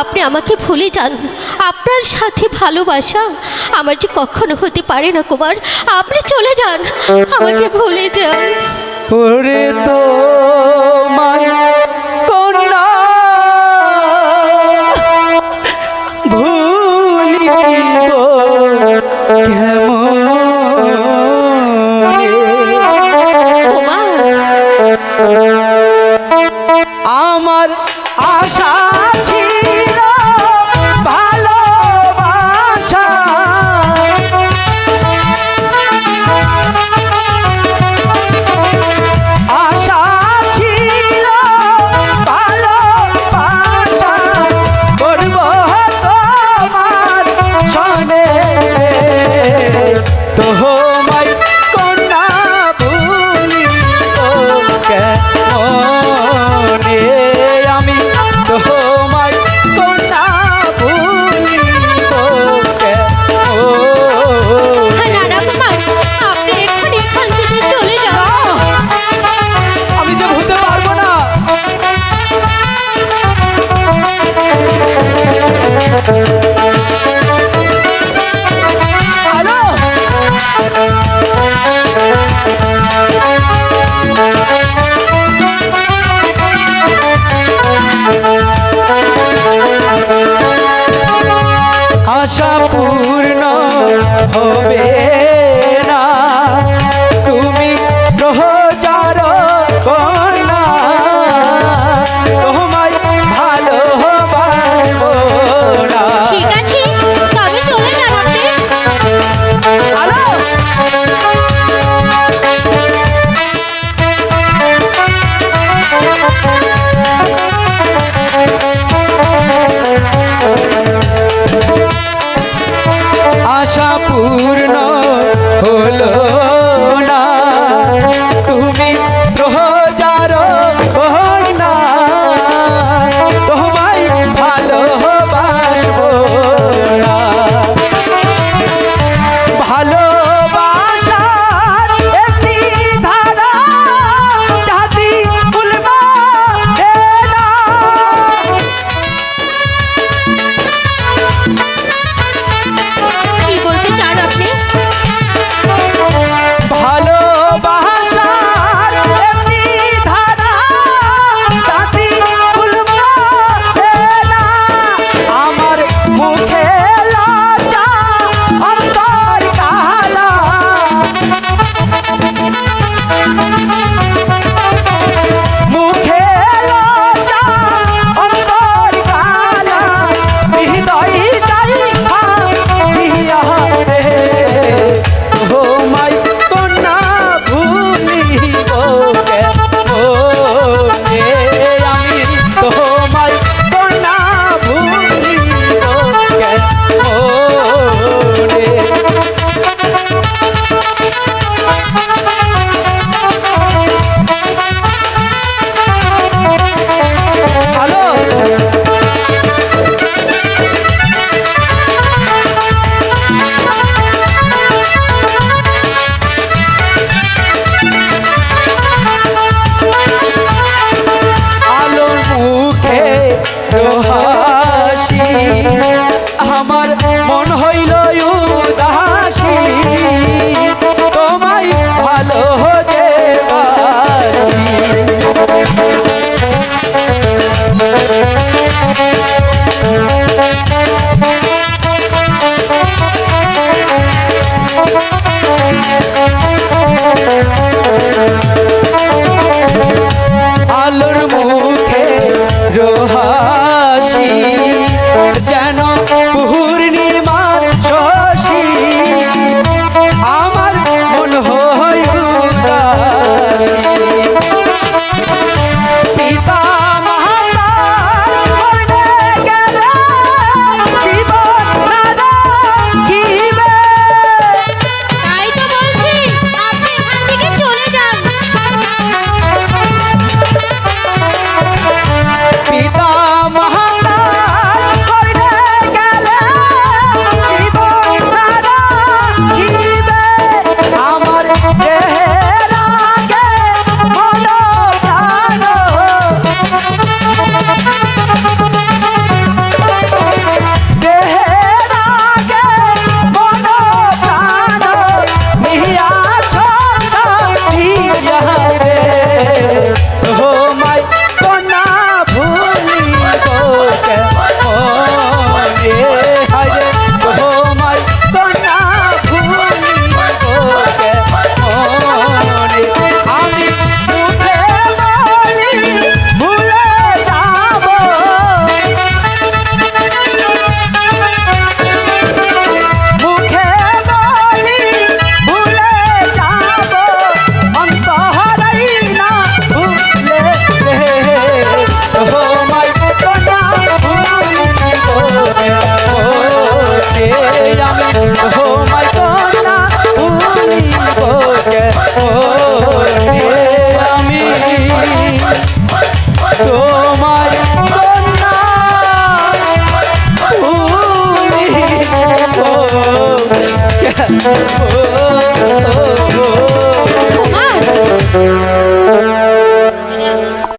আপনি আমাকে ভুলে যান। আপনার সাথে ভালোবাসা আমার যে কখনো হতে পারে না কুমার। আপনি চলে যান। আমাকে ভুলে যান। ওরে তো কন্যা আশা পূর্ণ হবে। 아,